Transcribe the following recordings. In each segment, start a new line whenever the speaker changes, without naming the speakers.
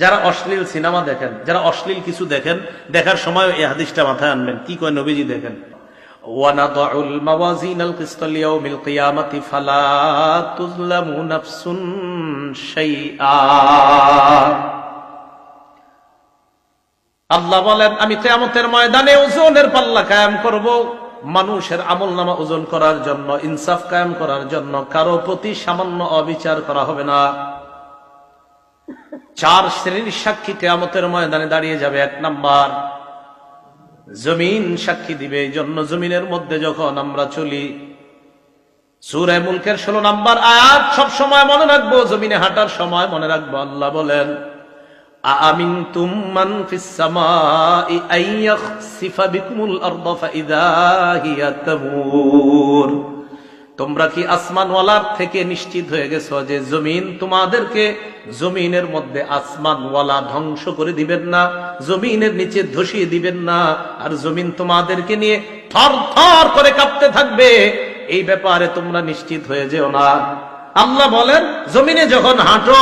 যারা অশ্লীল সিনেমা দেখেন যারা অশ্লীল কিছু দেখেন দেখার সময় এই হাদিসটা মাথায় আনবেন কি কয় নবীজি দেখেন ونضع الموازين القسط ليوم القيامة فلا تظلم نفس شيئا আল্লাহ বলেন আমি কেয়ামতের ময়দানে ওজনের পাল্লা কায়েম করব মানুষের আমল নামা ওজন করার জন্য ইনসাফ কায়েম করার জন্য কারো প্রতি সামান্য অবিচার করা হবে না চার শ্রেণির সাক্ষী কেয়ামতের ময়দানে দাঁড়িয়ে যাবে এক নাম্বার। জমিন সাক্ষী দিবে, এই জন্য জমিনের মধ্যে যখন আমরা চলি সুরায় মুলকের ষোলো নাম্বার আয়াত সব সময় মনে রাখব, জমিনে হাঁটার সময় মনে রাখব, আল্লাহ বলেন আমিন তুমান ফিস সামাই আইয়াখসিফা বিকুমুল আরদ ফাইদা হিয়া তামুর। তোমরা কি আসমানওয়ালার থেকে নিশ্চিত হয়ে গেছ যে জমিন তোমাদেরকে জমিনের মধ্যে আসমানওয়ালা ধ্বংস করে দিবেন না, জমিনের নিচে ধসিয়ে দিবেন না, আর জমিন তোমাদেরকে নিয়ে থর থর করে কাঁপতে থাকবে? এই ব্যাপারে তোমরা নিশ্চিত হয়ে যেও না। আল্লাহ বলেন, জমিনে যখন হাঁটো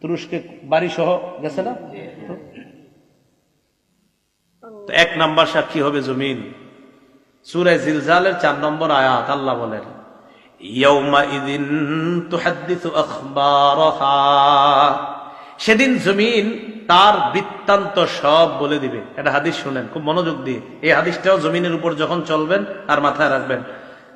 তুরস্কে বাড়ি সহ গেছে না? এক নাম্বার সাক্ষী হবে জমিন। সুরায় জিলজালের চার নম্বর আয়াত আল্লাহ বলেন সেদিন জমিন তার বৃত্তান্ত সব বলে দিবে। এটা হাদিস শুনেন খুব মনোযোগ দিয়ে। এই হাদিসটাও জমিনের উপর যখন চলবেন আর মাথায় রাখবেন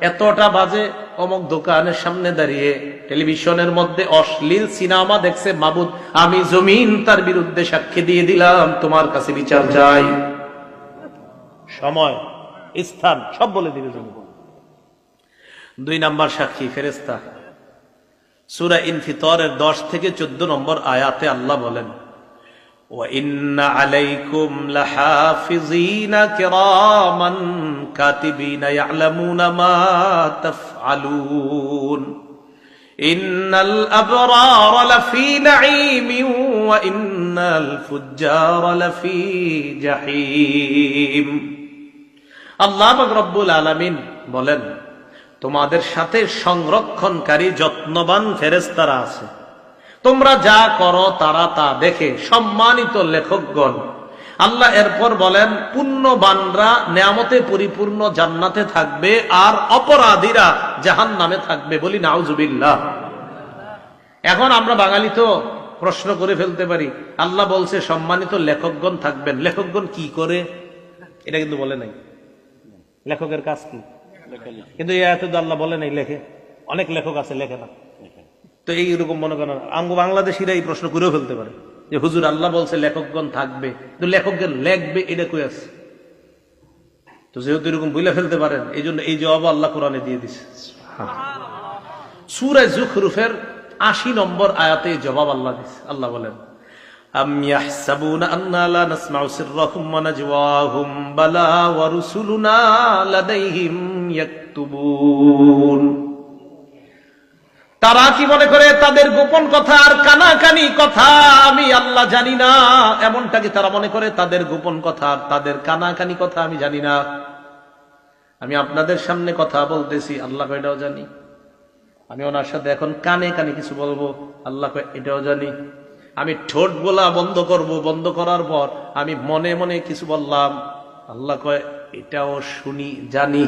এতটা বাজে অমক দোকানের সামনে দাঁড়িয়ে টেলিভিশনের মধ্যে অশ্লীল সিনেমা দেখছে মাবুদ। আমি জমিন তার বিরুদ্ধে সাক্ষী দিয়ে দিলাম তোমার কাছে বিচার চাই। সময় স্থান সব বলে দিবে জমিন। দুই নাম্বার সাক্ষী ফেরেস্তা সুরা ইনফিতরের দশ থেকে চোদ্দ নম্বর আয়াতে আল্লাহ বলেন وإن عليكم لحافظين كراما كاتبين يعلمون ما تفعلون إن الأبرار لفي نعيم وإن الفجار لفي جحيم আল্লাহ রব্বুল আলামিন বলেন তোমাদের সাথে সংরক্ষণকারী যত্নবান ফেরেস্তারা আছে তোমরা যা করো তারা তা দেখে সম্মানিত লেখকগণ। আল্লাহ এরপর বলেন, পুণ্যবানরা নেয়ামতে পরিপূর্ণ জান্নাতে থাকবে আর অপরাধীরা জাহান নামে থাকবে বলি নাউজুবিল্লাহ। এখন আমরা বাঙালি তো প্রশ্ন করে ফেলতে পারি, আল্লাহ বলছে সম্মানিত লেখকগণ থাকবেন। লেখকগণ কি করে? এটা কিন্তু বলে নাই। লেখকের কাজ কি? কিন্তু আয়াতে আল্লাহ বলে নাই, লেখে। অনেক লেখক আছে, লেখে না। তো এইরকম মনে করেন আঙ্গ বাংলাদেশিরা এই প্রশ্ন করেও ফেলতে পারে যে হুজুর আল্লাহ বলছে লেখকগণ থাকবে তো লেখকগণ লেখবে এটা কই আছে তো যেহেতু এরকম বইলে ফেলতে পারেন এই জন্য এই জবাব আল্লাহ কোরআনে দিয়ে দিছে সুরায় জুখরুফের আশি নম্বর আয়াতে এই জবাব আল্লাহ দিছে আল্লাহ বলেন أم يحسبون أنا لا نسمع سرهم ونجواهم بلى ورسلنا لديهم يكتبون তারা কি মনে করে, তাদের গোপন কথা আর কানাকানি কথা আমি আল্লাহ জানি না। এমনটা কি তারা মনে করে, তাদের গোপন কথা আর তাদের কানাকানি কথা আমি জানি না? আমি আপনাদের সামনে কথা বলতেছি, আল্লাহ এটাও জানি। আমি ওনার সাথে এখন কানে কানে কিছু বলব, আল্লাহ এটাও জানি। আমি ঠোঁট বলা বন্ধ করব, বন্ধ করার পর আমি মনে মনে কিছু বললাম, আল্লাহ কয় এটাও শুনি, জানি।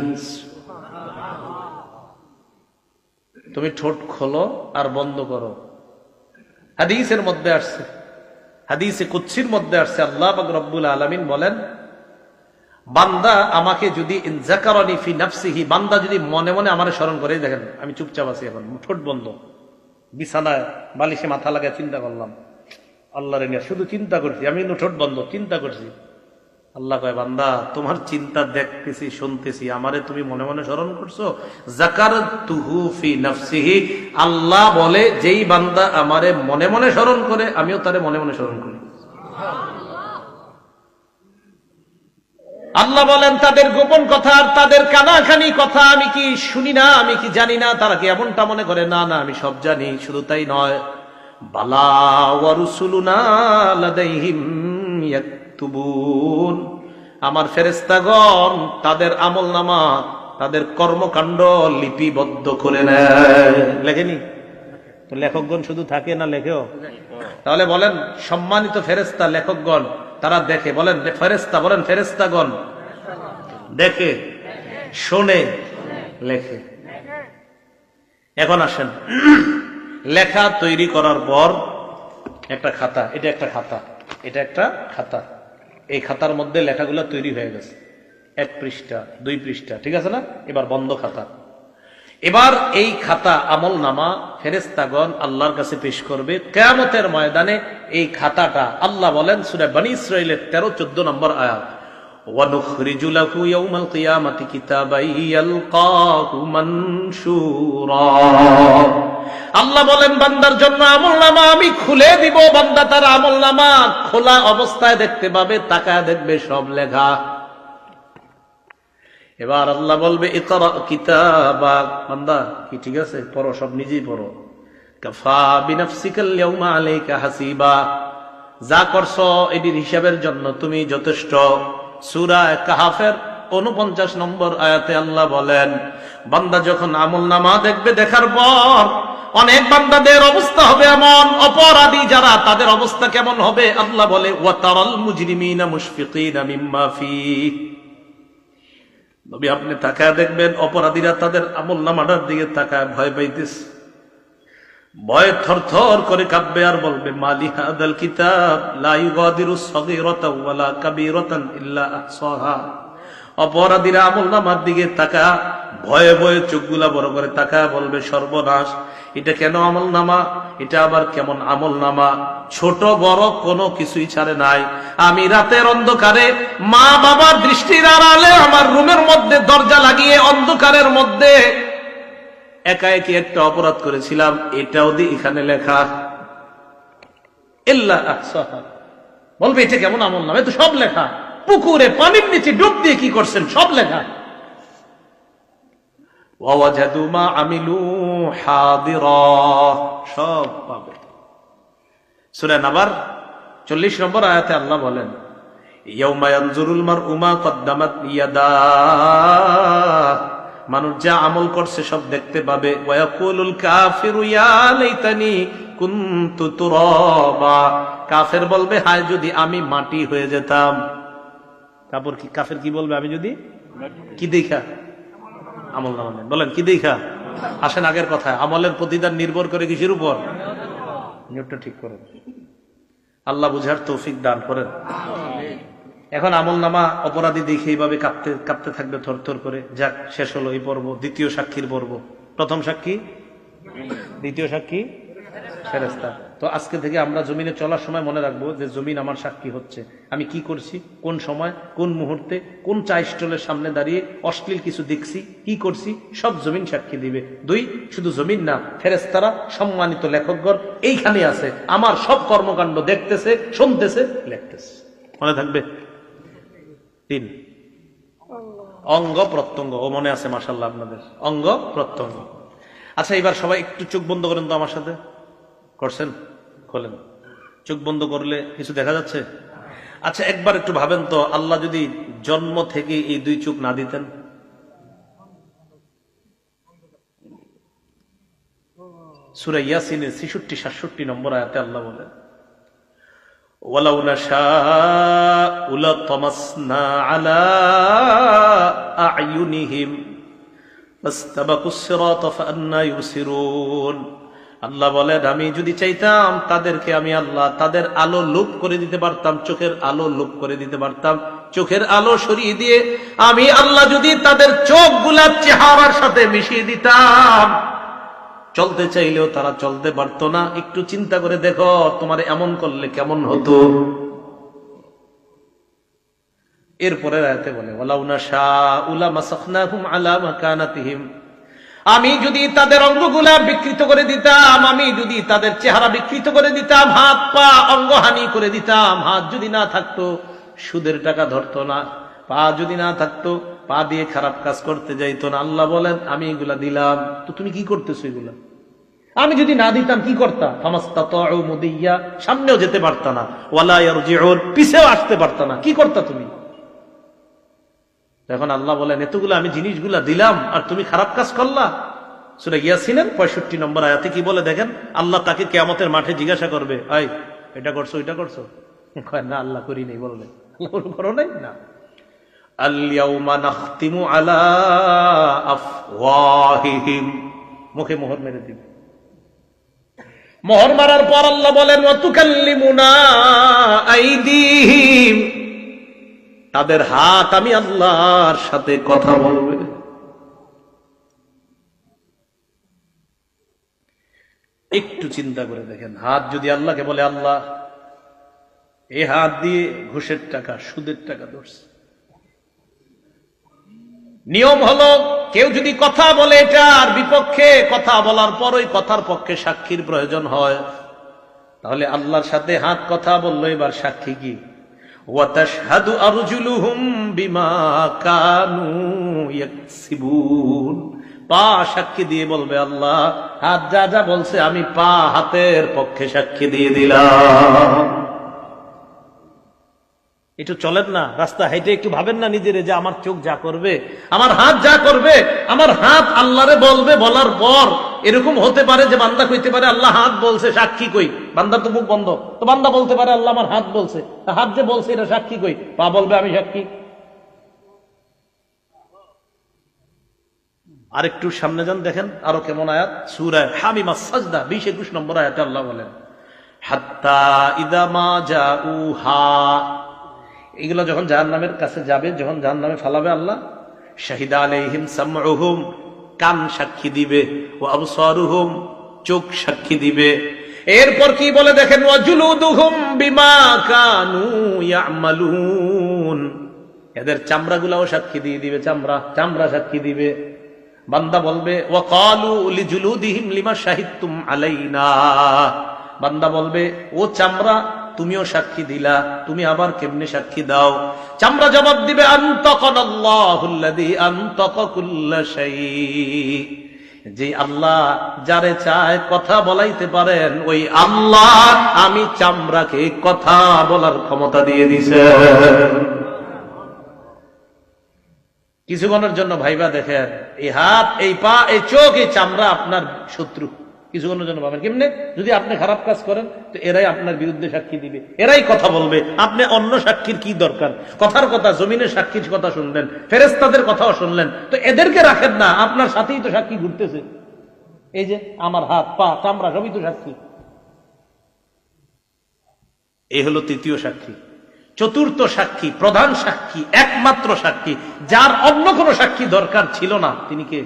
তুমি ঠোঁট খোলো আর বন্ধ করো। হাদিসের মধ্যে আসছে। হাদিসে কুচ্ছির মধ্যে আসছে। আল্লাহ রব্বুল আলমিন বলেন, বান্দা আমাকে যদি ফি নাফসিহি, বান্দা যদি মনে মনে আমার স্মরণ করে, দেখেন, আমি চুপচাপ আছি এখন, ঠোঁট বন্ধ। বিছানায় বালিশে মাথা লাগা চিন্তা করলাম। আল্লাহ শুধু চিন্তা করছি, আমি ঠোঁট বন্ধ, চিন্তা করছি। আল্লাহ কয়, বান্দা, তোমার চিন্তা দেখতেছি, শুনতেছি, আমারে তুমি মনে মনে স্মরণ করছ? জাকার তুহু ফি নাফসিহি, আল্লাহ বলে, যেই বান্দা আমারে মনে মনে স্মরণ করে, আমিও তারে মনে মনে স্মরণ করি। আল্লাহ বলেন, তাদের গোপন কথা আর তাদের কানাখানি কথা আমি কি শুনি না, আমি কি জানি না, তারা কি এমনটা মনে করে? না না, আমি সব জানি, শুধু তাই নয়। বালা ওয়ারুসুলুনা লাদাইহিম আমার ফেরেস্তাগণ তাদের আমল নামা তাদের কর্মকাণ্ড লিপিবদ্ধ করে নেয়। লেখেনি? লেখকগণ শুধু থাকে না লেখেও? তাহলে বলেন, সম্মানিত ফেরেস্তা লেখকগণ, তারা দেখে। বলেন ফেরেস্তা বলেন ফেরেস্তাগণ দেখে, শোনে, লেখে। এখন আসেন। লেখা তৈরি করার পর একটা খাতা, এটা একটা খাতা, এটা একটা খাতা। এই খাতার মধ্যে লেখাগুলো তৈরি হয়ে গেছে। এক পৃষ্ঠা, দুই পৃষ্ঠা, ঠিক আছে না? এবার বন্ধ খাতা। এবার এই খাতা আমল নামা ফেরেস্তাগণ আল্লাহর কাছে পেশ করবে। কেয়ামতের ময়দানে এই খাতাটা আল্লাহ বলেন, সুরে বানী ইসরা তেরো, চোদ্দ নম্বর আয়াত। وَنُخْرِجُ لَهُ يَوْمَ الْقِيَامَةِ كِتَابًا يَلْقَاهُ مَنشُورًا আল্লাহ বলেন বান্দার জন্য আমল নামা আমি খুলে দিব বান্দা তার আমল নামা খোলা অবস্থায় দেখতে পাবে তাকায় দেখবে সব লেখা এবার আল্লাহ বলবে ইকরা কিতাবা বান্দা কি ঠিক আছে পড়ো সব নিজেই পড়ো কাফা বিনাফসিকাল ইয়াউমা আলাইকা হাসিবা যা করছো এটির হিসাবের জন্য তুমি যথেষ্ট সূরা কাহাফের উনপঞ্চাশ নম্বর আয়াতে আল্লাহ বলেন, বান্দা যখন আমল নামা দেখবে, দেখার পর অনেক বান্দাদের অবস্থা হবে এমন, অপরাধী যারা, তাদের অবস্থা কেমন হবে? আল্লাহ বলে আপনি তাকায় দেখবেন, অপরাধীরা তাদের আমল নামাটার দিকে তাকায়, ভয় পাইতেছে। ভয় থরথর করে কাঁপবে আর বলবে কিতাব ওয়ালা কাবীরাতান ইল্লা আহসাহা। আমল নামার দিকে তাকা ভয়ে ভয়ে চোখগুলা বড় করে তাকা বলবে, সর্বনাশ, এটা কেন আমল নামা? এটা আবার কেমন আমল নামা? ছোট, বড় কোনো কিছুই ছাড়ে নাই। আমি রাতের অন্ধকারে মা বাবার দৃষ্টির আড়ালে আমার রুমের মধ্যে দরজা লাগিয়ে অন্ধকারের মধ্যে একা একই একটা অপরাধ করেছিলাম, এটাও দি এখানে লেখা। বলবে, এটা কেমন আমল নামা? তো সব লেখা। পুকুরে পানির নিচে ডুব দিয়ে কি করছেন? সব লেখা। সব পাবে। সূরা নাবার 40 নম্বর আয়াতে আল্লাহ বলেন মানুষ যা আমল করছে সব দেখতে পাবে। কাফিরু বলবে, হায়, যদি আমি মাটি হয়ে যেতাম। তারপর কি কাফের কি বলবে আমি যদি? কি দেখা? আমল বলেন, কি দেখা? আসেন আগের কথা আমলের প্রতিদান নির্ভর করে কিসের উপর? নিয়মটা ঠিক করেন। আল্লাহ বুঝার তৌফিক দান করেন। এখন আমল নামা অপরাধী দেখে এইভাবে কাঁপতে কাঁপতে থাকবে থর থর করে। যাক, শেষ হলো এই পর্ব। দ্বিতীয় সাক্ষীর পর্ব। প্রথম সাক্ষী? দ্বিতীয় সাক্ষী? ফেরেস্তা তো আজকে থেকে আমরা জমিনে চলার সময় মনে রাখব যে জমিন আমার সাক্ষী হচ্ছে। আমি কি করছি? কোন সময়? কোন মুহূর্তে? কোন চা স্টলের সামনে দাঁড়িয়ে অশ্লীল কিছু দেখছি? কি করছি? সব জমিন সাক্ষী দিবে। দুই, শুধু জমিন না ফেরেস্তারা সম্মানিত লেখকগণ এইখানে আছে। আমার সব কর্মকাণ্ড দেখতেছে, শুনতেছে, লেখতেছে। মনে থাকবে? তিন। অঙ্গ। প্রত্যঙ্গ। ও মনে আছে মাসাল্লাহ আপনাদের। অঙ্গ প্রত্যঙ্গ। আচ্ছা এবার সবাই একটু চোখ বন্ধ করেন তো আমার সাথে। করছেন? খোলেন। চোখ বন্ধ করলে কিছু দেখা যাচ্ছে? আচ্ছা একবার একটু ভাবেন তো আল্লাহ যদি জন্ম থেকে এই দুই চোখ না দিতেন? সুরা ইয়াসিনের ছিষট্টি সাতষট্টি নম্বর আয়াতে আল্লাহ বলেন ولو نشاء لطمسنا على أعينهم فاستبقوا الصراط فأنا يبصرون আল্লাহ বলেন আমি যদি চাইতাম তাদেরকে আমি আল্লাহ তাদের আলো লোপ করে দিতে পারতাম চোখের আলো লোপ করে দিতে পারতাম চোখের আলো সরিয়ে দিয়ে আমি আল্লাহ যদি তাদের চোখ গুলার চেহারার সাথে মিশিয়ে দিতাম চলতে চাইলেও তারা চলতে পারতো না। একটু চিন্তা করে দেখো, তোমার এমন করলে কেমন হতো? এরপরে রায়তে বলে আমি যদি তাদের অঙ্গগুলা বিকৃত করে দিতাম, আমি যদি তাদের চেহারা বিকৃত করে দিতাম, হাত পা অঙ্গহানি করে দিতাম, হাত যদি না থাকতো, সুদের টাকা ধরতো না, পা যদি না থাকতো পা দিয়ে খারাপ কাজ করতে যাইতো না। আল্লাহ বলেন, আমি এগুলা দিলাম। তো তুমি কি করতেছো এগুলা? আমি যদি না দিতাম, কি করতাম সামনেও যেতে পারতা না। পিছেও আসতে পারতা না। কি করতা তুমি? এখন আল্লাহ বলেন, এতগুলো আমি জিনিসগুলা দিলাম, আর তুমি খারাপ কাজ করলা? সুরে গিয়াছিলেন পঁয়ষট্টি নম্বর আয়াতে কি বলে দেখেন? আল্লাহ তাকে কেয়ামতের মাঠে জিজ্ঞাসা করবে, আই, এটা করছ এটা করছ? না, আল্লাহ করি নেই, বললে। আল্লাহ করো নাই? না। মুখে মোহর মেরে দিবে। মোহর মারার পর আল্লাহ বলেন তাদের হাত আমি আল্লাহর সাথে কথা বলবে। একটু চিন্তা করে দেখেন, হাত যদি আল্লাহকে বলে, আল্লাহ, এ হাত দিয়ে ঘুষের টাকা, সুদের টাকা ধরছে। নিয়ম হলো, কেউ যদি কথা বলে এটার বিপক্ষে কথা বলার পর ওই কথার পক্ষে সাক্ষীর প্রয়োজন হয়। তাহলে আল্লাহর সাথে হাত কথা বলল, এবার সাক্ষী কি? সাক্ষী দিয়ে বলবে, আল্লাহ, হাত যা যা বলছে, আমি পা হাতের পক্ষে সাক্ষী দিয়ে দিলাম। একটু চলেন না, রাস্তা হেঁটে একটু ভাবেন না নিজেরে যে আমার চোখ যা করবে, আমার হাত যা করবে, আমার হাত আল্লাহরে বলবে, বলার পর এরকম হতে পারে যে বান্দা কইতে পারে, আল্লাহ হাত বলছে, সাক্ষী কই? বান্দার তো মুখ বন্ধ। তো বান্দা বলতে পারে, আল্লাহ আমার হাত বলছে। হাত যে বলছে, এটা সাক্ষী কই? পা বলবে, আমি সাক্ষী। আর একটু সামনে যান, দেখেন আরও কেমন আয়াত। সুরায় হামিমা সাজদা বিশ একুশ নম্বর আয়াত আল্লাহ বলেন, হাত্তা ইদামা যা উহা এগুলো যখন জাহান নামের কাছে যাবে, যখন জাহান নামে ফালাবে আল্লাহ, শাহিদা আলাইহিম সামউহুম, কান সাক্ষী দিবে, ও আবসারুহুম, চোখ সাক্ষী দিবে। এরপর কি বলে দেখেন ওয়াজুলুদুহুম বিমা ইয়ামালুন। এদের চামড়াগুলাও সাক্ষী দিয়ে দিবে, চামড়া চামড়া সাক্ষী দিবে। বান্দা বলবে ওয়াকালু লিজুলুদিহিম লিমা শাহিদতুম আলাইনা। বান্দা বলবে, ও চামড়া তুমিও সাক্ষী দিলা, তুমি আবার কেমনে সাক্ষী দাও? চামড়া জবাব দিবে যে আল্লাহ যারে চায় কথা বলাইতে পারেন, ওই আল্লাহ আমি চামড়াকে কথা বলার ক্ষমতা দিয়ে দিছে। কিছুক্ষণের জন্য ভাইবা দেখেন, এই হাত, এই পা, এই চোখ, এই চামড়া আপনার শত্রু। কিছুক্ষণের জন্য ভাবেন, কেমনে? যদি আপনি খারাপ কাজ করেন, তো এরাই আপনার বিরুদ্ধে সাক্ষী দিবে। এরাই কথা বলবে, আপনি অন্য সাক্ষীর কি দরকার? কথার কথা, জমিনের সাক্ষীর কথা শুনলেন ফেরেস্তাদের কথাও শুনলেন, তো এদেরকে রাখেন না, আপনার সাথেই তো সাক্ষী ঘুরতেছে। এই যে, আমার হাত, পা, চামড়া, সবই তো সাক্ষী। এই হলো তৃতীয় সাক্ষী। চতুর্থ সাক্ষী, প্রধান সাক্ষী, একমাত্র সাক্ষী, যার অন্য কোনো সাক্ষী দরকার ছিল না। তিনি কে?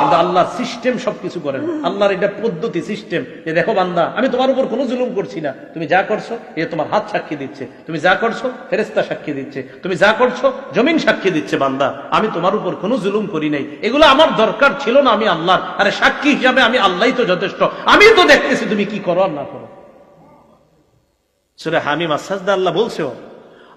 কিন্তু আল্লাহর সিস্টেম সবকিছু করেন। আল্লাহর এটা পদ্ধতি সিস্টেম যে দেখো বান্দা, আমি তোমার উপর কোনো জুলুম করছি না। তুমি যা করছ, এ তোমার হাত সাক্ষী দিচ্ছে। তুমি যা করছ ফেরেস্তা সাক্ষী দিচ্ছে। তুমি যা করছ, জমিন সাক্ষী দিচ্ছে বান্দা। আমি তোমার উপর কোনো জুলুম করি নাই। এগুলো আমার দরকার ছিল না আমি আল্লাহর। আরে সাক্ষী হিসাবে আমি আল্লাহ তো যথেষ্ট। আমি তো দেখতেছি তুমি কি করো আর না করো। সুরে হামিম আসাজদা আল্লাহ বলছো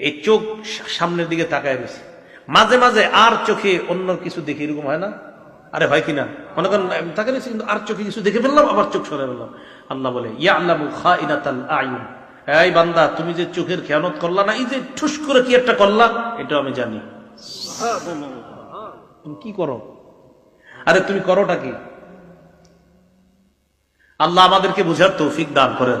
এই চোখ সামনের দিকে তাকায় রয়েছে। মাঝে মাঝে আর চোখে অন্য কিছু দেখি এরকম হয় না? আরে হয় কিনা মনে করেন তাকে রয়েছে কিন্তু আর চোখে কিছু দেখে ফেললাম আবার চোখ সরে ফেললাম। আল্লাহ বলে ইয়া আল্লাহ খা ইনাতাল আয়ুন। এই বান্দা তুমি যে চোখের খেয়ানত করলা না এই যে ঠুস করে কি একটা করলা এটাও আমি জানি। তুমি কি করো? আরে তুমি করোটা কি? আল্লাহ আমাদেরকে বুঝার তৌফিক দান করেন।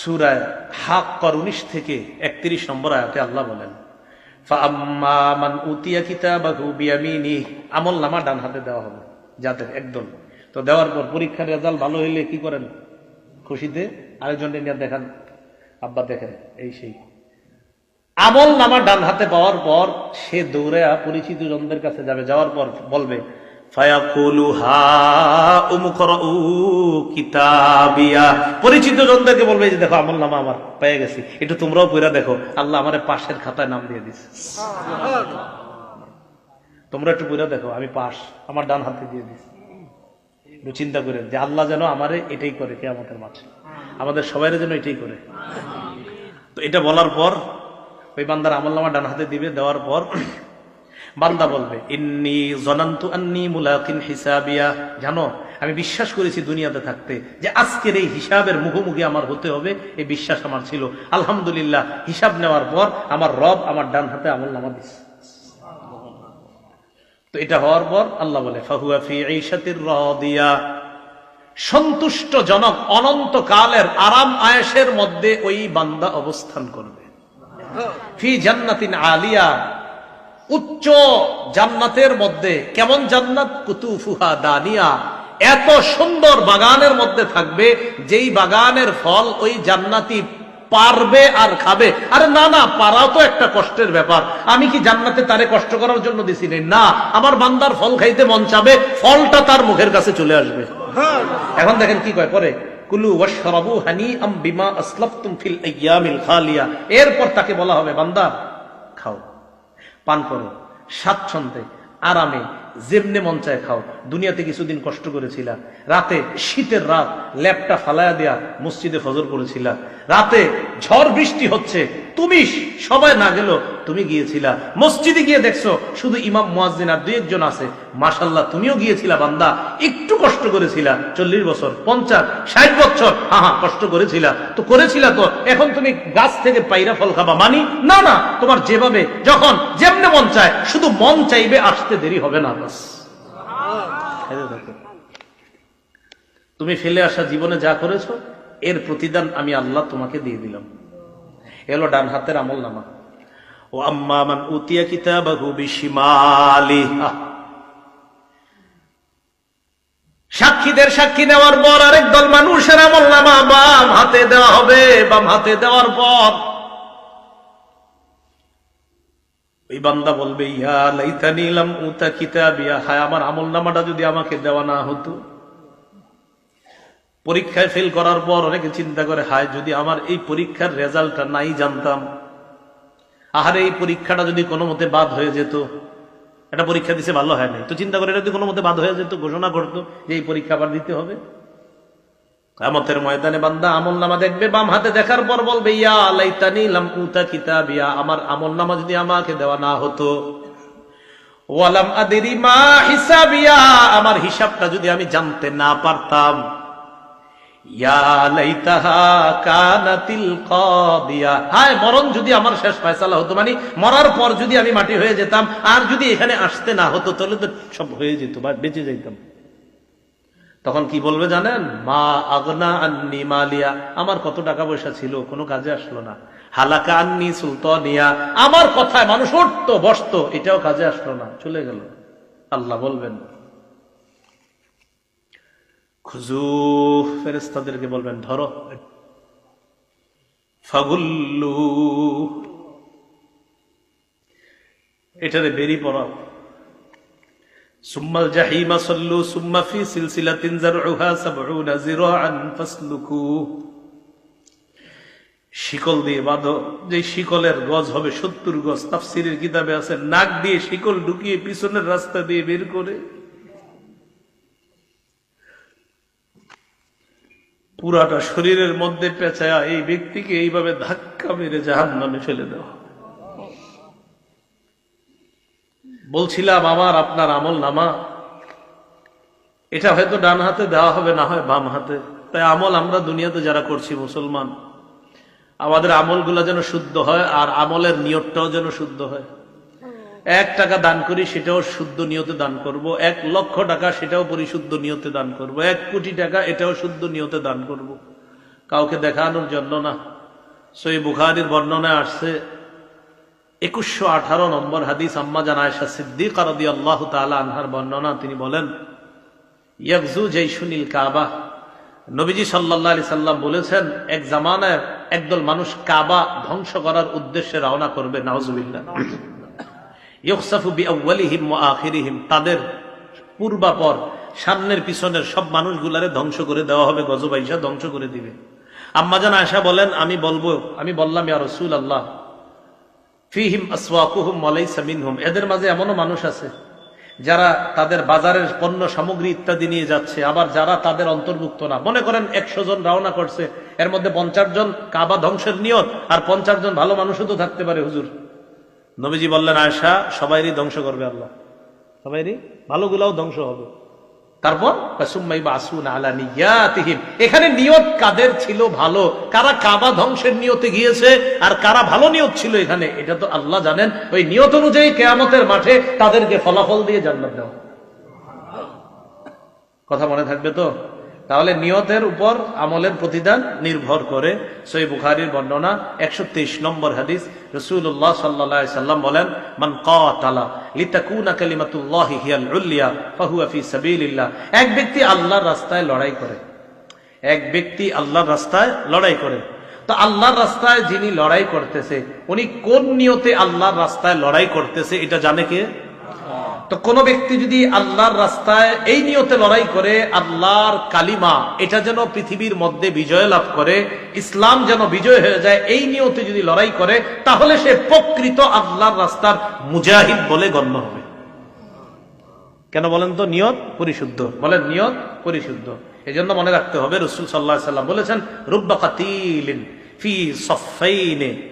সুরায় হাক কর উনিশ থেকে একত্রিশ নম্বর আয়াতে আল্লাহ বলেন আমল নামা ডান হাতে দেওয়া হবে, যাদের একদম তো দেওয়ার পর পরীক্ষার রেজাল্ট ভালো হইলে কি করেন? খুশিতে আরেকজনকে নিয়ে দেখান। আব্বা দেখেন, এই সেই। আমল নামা ডান হাতে পাওয়ার পর সে দৌড়ে পরিচিত জনদের কাছে যাবে, যাওয়ার পর বলবে পরিচিত জনদেরকে বলবে যে দেখো আমল নামা আমার, পেয়ে গেছি। একটু তোমরাও পইরা দেখো, আল্লাহ আমার পাশের খাতায় নাম দিয়ে দিছে। তোমরা একটু পইরা দেখো, আমি পাশ, আমার ডান হাতে দিয়ে দিছি। চিন্তা করে যে আল্লাহ যেন আমারে এটাই করে কে আমাদের মাঝে আমাদের সবাই যেন এটাই করে। তো এটা বলার পর, ওই বান্দার আমল নামা ডান হাতে দিবে, দেওয়ার পর বান্দা বলবে, ইন্নি জনান্তু আন্নি মুলাকিন হিসাবিয়া। জানো, আমি বিশ্বাস করেছি দুনিয়াতে থাকতে যে আজকের এই হিসাবের মুখোমুখি আমার হতে হবে, এই বিশ্বাস আমার ছিল। আলহামদুলিল্লাহ, হিসাব নেওয়ার পর আমার রব আমার ডান হাতে আমল নামা দিচ্ছে তো এটা হওয়ার পর আল্লাহ বলে, ফাহুয়া ফি ঈশাতির রাদিয়া। সন্তুষ্টজনক অনন্ত কালের আরাম আয়েশের মধ্যে ওই বান্দা অবস্থান করবে। ফি জান্নাতিন আলিয়া। উচ্চ জান্নাতের মধ্যে, কেমন জান্নাত? কুতুফুহা দানিয়া। এত সুন্দর বাগানের মধ্যে থাকবে, যেই বাগানের ফল ওই জান্নাতি পারবে আর খাবে। আরে না না, পারাও তো একটা কষ্টের ব্যাপার। আমি কি জান্নাতে তারে কষ্ট করার জন্য দিছি নে? আমার বান্দার ফল খাইতে মন চাবে, ফলটা তার মুখের কাছে চলে আসবে। এখন দেখেন কি কয়, পরে, কুলু ওয়াশরাবু হানিআম বিমা আসলাফতুম ফিল আইয়ামিল খালিয়া। এরপর তাকে বলা হবে, বান্দা, খাও। পান করো, স্বাচ্ছন্দ্যে, আরামে, যেমনে মন চায় খাও। দুনিয়াতে কিছুদিন কষ্ট করেছিলা। রাতে শীতের রাত ল্যাপটা ফালায়া দেয়া মসজিদে ফজর করেছিলা। রাতে ঝড় বৃষ্টি হচ্ছে। তুমি সবাই না গেল তুমি গিয়েছিলা। মসজিদে গিয়ে দেখছ শুধু ইমাম মুয়াজ্জিন আর দুই একজন আছে। মাশাল্লাহ তুমিও গিয়েছিলা বান্দা। একটু কষ্ট করেছিলা চল্লিশ বছর পঞ্চাশ ষাট বছর। হ্যাঁ হ্যাঁ কষ্ট করেছিলা। তো করেছিলা তো এখন তুমি গাছ থেকে পাইরা ফল খাবা। মানি না না তোমার যেভাবে যখন যেমনে মন চায় শুধু মন চাইবে আসতে দেরি হবে না বাস। তুমি ফেলে আসা জীবনে যা করেছ এর প্রতিদান আমি আল্লাহ তোমাকে দিয়ে দিলাম। এলো ডান হাতের আমল নামা। ও আম্মা উতিয়া কিতাবাহু সাক্ষীদের সাক্ষী নেওয়ার পর আরেক দল মানুষের আমল নামা বাম হাতে দেওয়া হবে, বাম হাতে দেওয়ার পর ওই বান্দা বলবে, ইয়া লাইতানি লাম উতা কিতাবিয়া। হায়, আমার আমল নামাটা যদি আমাকে দেওয়া না হতো। পরীক্ষায় ফেল করার পর অনেকে চিন্তা করে, হায়, যদি আমার এই পরীক্ষার রেজাল্টটা নাই জানতাম। আহারে, এই পরীক্ষাটা যদি কোনো মতে বাদ হয়ে যেত এটা পরীক্ষা দিছে ভালো হয় নাই। তো চিন্তা করে, এটা যদি কোনো মতে বাদ হয়ে যেত, ঘোষণা করতো যে এই পরীক্ষা আবার দিতে হবে। কামতের ময়দানে বান্দা আমল নামা দেখবে, বাম হাতে দেখার পর বলবে, ইয়া লাইতানি লামকুতা কিতাবিয়া, আমার আমল নামা যদি আমাকে দেওয়া না হতো, ওয়ালাম আদেরি মা হিসাবিয়া, আমার হিসাবটা যদি আমি জানতে না পারতাম। মানে মাটি হয়ে যেতাম, আর যদি এখানে আসতে তখন কি বলবে জানেন? মা আগনা আন্নি মালিয়া। আমার কত টাকা পয়সা ছিল, কোনো কাজে আসলো না। হালাকা আন্নি সুলতানিয়া। আমার কথায় মানুষ উঠতো, বসতো, এটাও কাজে আসলো না, চলে গেল। আল্লাহ বলবেন খুজু ফেরেস্তাদেরকে বলবেন, ধরো। ফাগুল্লু। এটারে বেরিয়ে পড়াও। সুম্মাল জাহিমা সল্লু সুম্মা ফি সিলসিলা তিনজার উহা আন ফাসলুকু। শিকল দিয়ে বাঁধো। যে শিকলের গজ হবে সত্তর গজ, তাফসিরের কিতাবে আছে, নাক দিয়ে শিকল ঢুকিয়ে পিছনের রাস্তা দিয়ে বের করে। পুরাটা শরীরের মধ্যে পেঁচায়া এই ব্যক্তিকে এইভাবে ধাক্কা মেরে জাহান নামে ফেলে দেওয়া। বলছিলাম, আমার, আপনার আমল নামা। এটা হয়তো ডান হাতে দেওয়া হবে, না হয় বাম হাতে। তাই আমল আমরা দুনিয়াতে যারা করছি, মুসলমান, আমাদের আমলগুলো যেন শুদ্ধ হয় আর আমলের নিয়তটাও যেন শুদ্ধ হয়। এক টাকা দান করি, সেটাও শুদ্ধ নিয়তে দান করব। এক লক্ষ টাকা, সেটাও পরিশুদ্ধ নিয়তে দান করব। এক কোটি টাকা, এটাও শুদ্ধ নিয়তে দান করব। কাউকে দেখানোর জন্য না। সই বুখারির বর্ণনায় আসছে, একুশশো আঠারো নম্বর হাদিস আম্মা জানায়সা সিদ্দিক আরদি আল্লাহ তালা আনহার বর্ণনা, তিনি বলেন ইয়াকজু জৈশুনিল কাবা। নবীজি সাল্লাহ আলি সাল্লাম বলেছেন, এক জামানায় একদল মানুষ কাবা ধ্বংস করার উদ্দেশ্যে রওনা করবে নাওজুবিল্লাহ তাদের পূর্বাপর, সামনের পিছনের সব মানুষগুলারে ধ্বংস করে দেওয়া হবে গজবাইশা ধ্বংস করে দিবে। আম্মাজান আয়সা বলেন, আমি বলব, আমি বললাম, ইয়া রসুল আল্লাহ ফিহিম আসওয়াকুহুম ওয়ালাইসা মিনহুম, এদের মাঝে এমনও মানুষ আছে, যারা তাদের বাজারের পণ্য সামগ্রী ইত্যাদি নিয়ে যাচ্ছে, আবার যারা তাদের অন্তর্ভুক্ত না। মনে করেন একশো জন রওনা করছে, এর মধ্যে পঞ্চাশ জন কাবা ধ্বংসের নিয়ত, আর পঞ্চাশ জন ভালো মানুষও তো থাকতে পারে, হুজুর। নবীজি বললেন আয়সা সবাইরই ধ্বংস করবে আল্লাহ। সবাইরই? ভালোগুলাও ধ্বংস হবে। তারপর। এখানে নিয়ত কাদের ছিল ভালো? কারা কাবা ধ্বংসের নিয়তে গিয়েছে আর কারা ভালো নিয়ত ছিল এখানে? এটা তো আল্লাহ জানেন। ওই নিয়ত অনুযায়ী কেয়ামতের মাঠে তাদেরকে ফলাফল দিয়ে জান্নাত দেওয়া। কথা মনে থাকবে তো? তাহলে নিয়তের উপর আমলের প্রতিদান নির্ভর করে। সই বুখারির বর্ণনা, একশো তেইশ নম্বর হাদিস রসুল্লাহ সাল্লা সাল্লাম বলেন, মান কাতালা লিতাকুনা কালিমাতুল্লাহি এক ব্যক্তি আল্লাহর রাস্তায় লড়াই করে। এক ব্যক্তি আল্লাহর রাস্তায় লড়াই করে। তো আল্লাহর রাস্তায় যিনি লড়াই করতেছে, উনি কোন নিয়তে আল্লাহর রাস্তায় লড়াই করতেছে, এটা জানে কে? তো কোন ব্যক্তি যদি আল্লাহর রাস্তায় এই নিয়তে লড়াই করে, আল্লাহর কালিমা, এটা যেন পৃথিবীর মধ্যে বিজয় লাভ করে, ইসলাম যেন বিজয় হয়ে যায়, এই নিয়তে যদি লড়াই করে, তাহলে সে প্রকৃত আল্লাহর রাস্তার মুজাহিদ বলে গণ্য হবে। কেন বলেন তো? নিয়ত পরিশুদ্ধ। বলেন, নিয়ত পরিশুদ্ধ। এই জন্য মনে রাখতে হবে, রসুল সাল্লাহ সাল্লাম বলেছেন, রুব্বা কাতিলিন ফি সফাইনে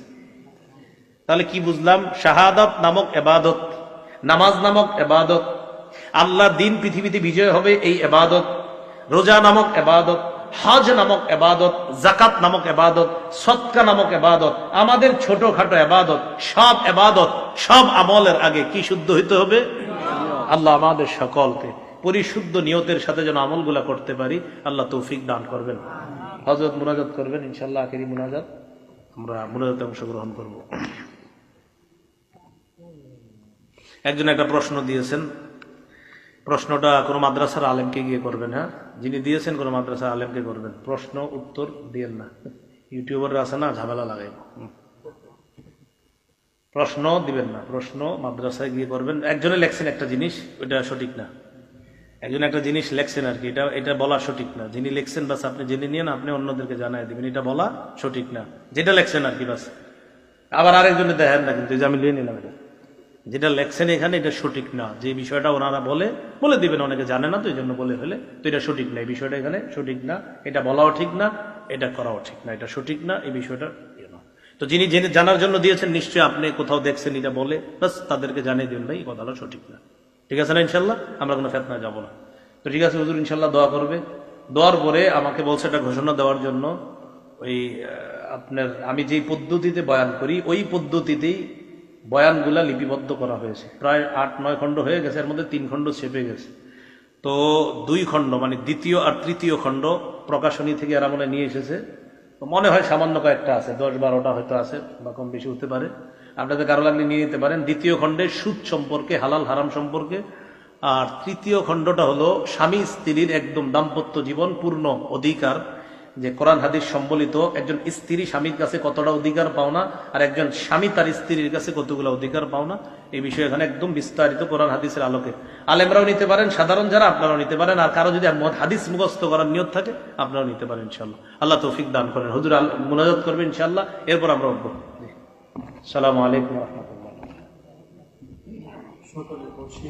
তাহলে কি বুঝলাম? শাহাদত নামক এবাদত, নামাজ নামক এবাদত, আল্লাহ দিন পৃথিবীতে বিজয় হবে এই এবাদত, রোজা নামক এবাদত, হজ নামক এবাদত জাকাত নামক এবাদত সৎকা নামক এবাদত, আমাদের ছোটখাটো এবাদত, সব এবাদত, সব আমলের আগে কি শুদ্ধ হইতে হবে? আল্লাহ আমাদের সকলকে পরিশুদ্ধ নিয়তের সাথে যেন আমলগুলা করতে পারি, আল্লাহ তৌফিক দান করবেন। হজরত মুনাজাত করবেন ইনশাল্লাহ আখেরি মুনাজাত, আমরা মুনাজাতে অংশগ্রহণ করব। একজন একটা প্রশ্ন দিয়েছেন। প্রশ্নটা কোনো মাদ্রাসার আলেমকে গিয়ে করবেন হ্যাঁ যিনি দিয়েছেন কোনো মাদ্রাসার আলেমকে করবেন প্রশ্ন, উত্তর দিয়েন না। ইউটিউবার আছে না, ঝামেলা লাগাইব। প্রশ্ন দিবেন না। প্রশ্ন মাদ্রাসায় গিয়ে করবেন। একজনে লেখছেন একটা জিনিস, ওইটা সঠিক না। একজন একটা জিনিস লেখছেন আর কি, এটা এটা বলা সঠিক না। যিনি লিখছেন, বাস আপনি জেনে নিয়ে আপনি অন্যদেরকে জানাই দিবেন, এটা বলা সঠিক না। যেটা লেখছেন আর কি, বাস। আবার আরেকজনে দেখেন না কিন্তু আমি লিয়ে নিলাম এটা। যেটা লেখছেন এখানে, এটা সঠিক না। যে বিষয়টা ওনারা বলে বলে দিবেন, অনেকে জানে না তো এই জন্য বলে ফেলে তো এটা সঠিক না, এই বিষয়টা এখানে সঠিক না। এটা বলাও ঠিক না, এটা করাও ঠিক না। এটা সঠিক না, এই বিষয়টা ইয়ে। তো যিনি জেনে, জানার জন্য দিয়েছেন, নিশ্চয়ই আপনি কোথাও দেখছেন এটা বলে, বাস তাদেরকে জানিয়ে দিন ভাই, এই কথাটা সঠিক না। ঠিক আছে না ইনশাল্লাহ আমরা কোনো ফেতনা যাব না। তো ঠিক আছে, হুজুর ইনশাল্লাহ দোয়া করবে। দোয়ার পরে আমাকে বলছে একটা ঘোষণা দেওয়ার জন্য, ওই আপনার, আমি যেই পদ্ধতিতে বয়ান করি, ওই পদ্ধতিতেই বয়ানগুলা লিপিবদ্ধ করা হয়েছে। প্রায় আট, নয় খণ্ড হয়ে গেছে, এর মধ্যে তিন খণ্ড ছেপে গেছে। তো দুই খণ্ড মানে দ্বিতীয় আর তৃতীয় খণ্ড প্রকাশনী থেকে এরা মনে নিয়ে এসেছে। তো মনে হয় সামান্য কয়েকটা আছে, দশ বারোটা হয়তো আছে, বা কম বেশি হতে পারে। আপনাদের কারও লাগলে নিয়ে নিতে পারেন। দ্বিতীয় খণ্ডে সুদ সম্পর্কে, হালাল, হারাম সম্পর্কে। আর তৃতীয় খণ্ডটা হলো স্বামী স্ত্রীর একদম দাম্পত্য জীবন, পূর্ণ অধিকার। যে কোরআন হাদিস সম্বলিত একজন স্ত্রী স্বামীর কাছে কতটা অধিকার পাওনা আর একজন স্বামী তার স্ত্রীর কাছে কতগুলো অধিকার পাওনা এই বিষয়ে এখানে একদম বিস্তারিত কোরআন হাদিসের আলোকে। আলেমরাও নিতে পারেন, সাধারণ যারা আপনারাও নিতে পারেন, আর কারও যদি হাদিস মুখস্থ করার নিয়ত থাকে, আপনারাও নিতে পারেন ইনশাল্লাহ আল্লাহ তৌফিক দান করেন। হুজুর মুনাজাত করবেন ইনশাল্লাহ এরপর আমরা উঠবো। সালাম আলাইকুম রহমতুল্লাহ।
সকলে বসে